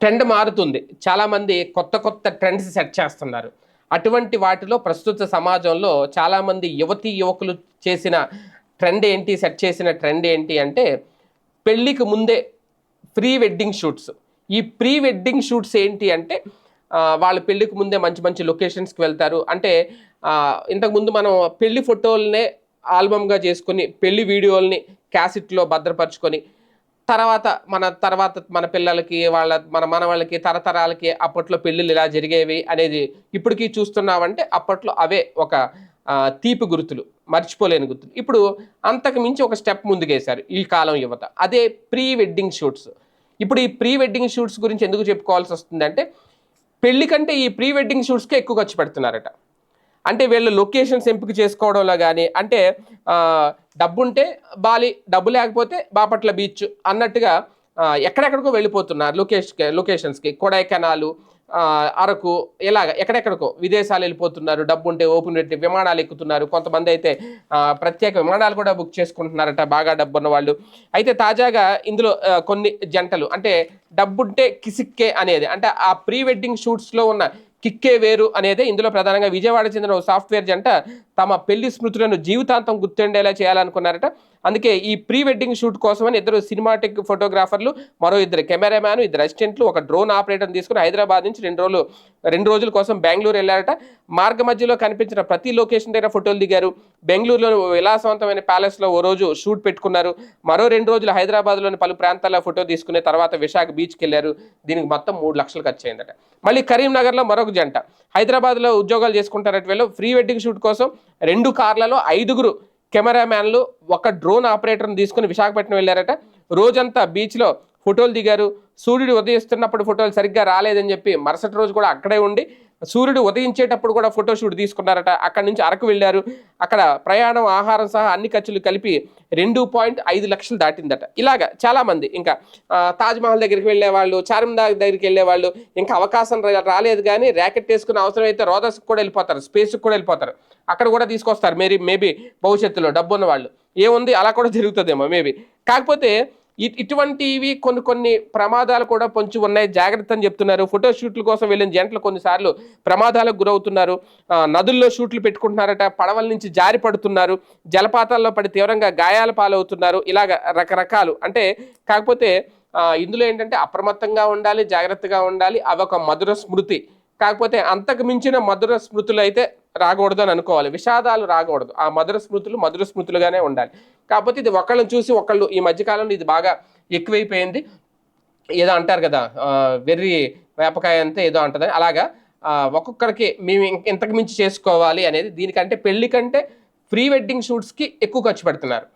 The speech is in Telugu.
ట్రెండ్ మారుతుంది. చాలామంది కొత్త కొత్త ట్రెండ్స్ సెట్ చేస్తున్నారు. అటువంటి వాటిలో ప్రస్తుత సమాజంలో చాలామంది యువతీ యువకులు చేసిన ట్రెండ్ ఏంటి సెట్ చేసిన ట్రెండ్ ఏంటి అంటే పెళ్ళికి ముందే ప్రీ వెడ్డింగ్ షూట్స్. ఈ ప్రీ వెడ్డింగ్ షూట్స్ ఏంటి అంటే వాళ్ళ పెళ్ళికి ముందే మంచి మంచి లొకేషన్స్కి వెళ్తారు. అంటే ఇంతకుముందు మనం పెళ్ళి ఫోటోలనే ఆల్బమ్గా చేసుకొని పెళ్ళి వీడియోల్ని క్యాసెట్లో భద్రపరుచుకొని తర్వాత మన తర్వాత మన పిల్లలకి వాళ్ళ మన మనవాళ్ళకి తరతరాలకి అప్పట్లో పెళ్ళిళ్ళు ఇలా జరిగేవి అనేది ఇప్పటికీ చూస్తున్నామంటే అప్పట్లో అవే ఒక తీపి గుర్తులు మర్చిపోలేని గుర్తులు. ఇప్పుడు అంతకు మించి ఒక స్టెప్ ముందుకేశారు ఈ కాలం యువత. అదే ప్రీ వెడ్డింగ్ షూట్స్. ఇప్పుడు ఈ ప్రీ వెడ్డింగ్ షూట్స్ గురించి ఎందుకు చెప్పుకోవాల్సి వస్తుందంటే పెళ్ళి కంటే ఈ ప్రీ వెడ్డింగ్ షూట్స్కే ఎక్కువ ఖర్చు పెడుతున్నారట. అంటే వీళ్ళు లొకేషన్స్ ఎంపిక చేసుకోవడంలో కానీ అంటే డబ్బుంటే బాలి డబ్బు లేకపోతే బాపట్ల బీచ్ అన్నట్టుగా ఎక్కడెక్కడికో వెళ్ళిపోతున్నారు లొకేషన్ లొకేషన్స్కి. కొడైకెనాలు అరకు ఇలాగ ఎక్కడెక్కడికో విదేశాలు వెళ్ళిపోతున్నారు డబ్బు ఉంటే ఓపెన్ పెట్టి విమానాలు ఎక్కుతున్నారు. కొంతమంది అయితే ప్రత్యేక విమానాలు కూడా బుక్ చేసుకుంటున్నారట బాగా డబ్బు ఉన్న వాళ్ళు. అయితే తాజాగా ఇందులో కొన్ని జంటలు అంటే డబ్బుంటే కిసిక్కే అనేది అంటే ఆ ప్రీ వెడ్డింగ్ షూట్స్లో ఉన్న కిక్కే వేరు అనేది ఇందులో ప్రధానంగా విజయవాడ చెందిన సాఫ్ట్వేర్ జంట తమ పెళ్ళి స్మృతులను జీవితాంతం గుర్తుండేలా చేయాలనుకున్నారట. అందుకే ఈ ప్రీ వెడ్డింగ్ షూట్ కోసమని ఇద్దరు సినిమాటిక్ ఫోటోగ్రాఫర్లు మరో ఇద్దరు కెమెరామ్యాన్ ఇద్దరు అసిస్టెంట్లు ఒక డ్రోన్ ఆపరేటర్ తీసుకుని హైదరాబాద్ నుంచి రెండు రోజులు రెండు రోజుల కోసం బెంగళూరు వెళ్ళారట. మార్గ మధ్యలో కనిపించిన ప్రతి లొకేషన్ దగ్గర ఫోటోలు దిగారు. బెంగళూరులో విలాసవంతమైన ప్యాలెస్లో ఓ రోజు షూట్ పెట్టుకున్నారు. మరో రెండు రోజులు హైదరాబాద్లోని పలు ప్రాంతాల్లో ఫోటో తీసుకునే తర్వాత విశాఖ బీచ్కి వెళ్ళారు. దీనికి మొత్తం మూడు లక్షలు ఖర్చు అయిందట మళ్ళీ కరీంనగర్లో మరొక జంట. హైదరాబాద్లో ఉద్యోగాలు చేసుకుంటారట వీళ్ళు. ప్రీ వెడ్డింగ్ షూట్ కోసం రెండు కార్లలో ఐదుగురు కెమెరామ్యాన్లు ఒక డ్రోన్ ఆపరేటర్ని తీసుకుని విశాఖపట్నం వెళ్ళారట. రోజంతా బీచ్లో ఫోటోలు దిగారు. సూర్యుడు ఉదయిస్తున్నప్పుడు ఫోటోలు సరిగ్గా రాలేదని చెప్పి మరుసటి రోజు కూడా అక్కడే ఉండి సూర్యుడు ఉదయించేటప్పుడు కూడా ఫోటోషూట్ తీసుకున్నారట. అక్కడి నుంచి అరకు వెళ్ళారు. అక్కడ ప్రయాణం ఆహారం సహా అన్ని ఖర్చులు కలిపి రెండు పాయింట్ ఐదు లక్షలు దాటిందట. ఇలాగా చాలామంది ఇంకా తాజ్మహల్ దగ్గరికి వెళ్ళే వాళ్ళు చార్మినార్ దగ్గరికి వెళ్ళే వాళ్ళు ఇంకా అవకాశం రాలేదు కానీ ర్యాకెట్ వేసుకునే అవసరం అయితే రోదస్కి కూడా వెళ్ళిపోతారు స్పేస్కి కూడా వెళ్ళిపోతారు. అక్కడ కూడా తీసుకొస్తారు. మేరీ మేబీ భవిష్యత్తులో డబ్బు ఉన్న వాళ్ళు. ఏముంది? అలా కూడా జరుగుతుందేమో మేబీ. కాకపోతే ఇటువంటివి కొన్ని కొన్ని ప్రమాదాలు కూడా పొంచి ఉన్నాయి. జాగ్రత్త అని చెప్తున్నారు. ఫోటో షూట్ల కోసం వెళ్ళిన జంటలు కొన్నిసార్లు ప్రమాదాలకు గురవుతున్నారు. నదుల్లో షూట్లు పెట్టుకుంటున్నారట పడవల నుంచి జారి పడుతున్నారు జలపాతాల్లో పడి తీవ్రంగా గాయాల పాలవుతున్నారు ఇలాగ రకరకాలు. అంటే కాకపోతే ఇందులో ఏంటంటే అప్రమత్తంగా ఉండాలి జాగ్రత్తగా ఉండాలి అవి ఒక మధుర స్మృతి. కాకపోతే అంతకు మించిన మధుర స్మృతులు అయితే రాకూడదు అని అనుకోవాలి. విషాదాలు రాకూడదు. ఆ మధుర స్మృతులు మధుర స్మృతులుగానే ఉండాలి. కాకపోతే ఇది ఒకళ్ళని చూసి ఒకళ్ళు ఈ మధ్యకాలంలో ఇది బాగా ఎక్కువైపోయింది. ఏదో అంటారు కదా వెర్రి వేపకాయ అంతే ఏదో అంటుంది. అలాగా ఒక్కొక్కరికి మేము ఇంక- ఇంతకు మించి చేసుకోవాలి అనేది దీనికంటే పెళ్ళి కంటే ప్రీ వెడ్డింగ్ షూట్స్కి ఎక్కువ ఖర్చు పెడుతున్నారు.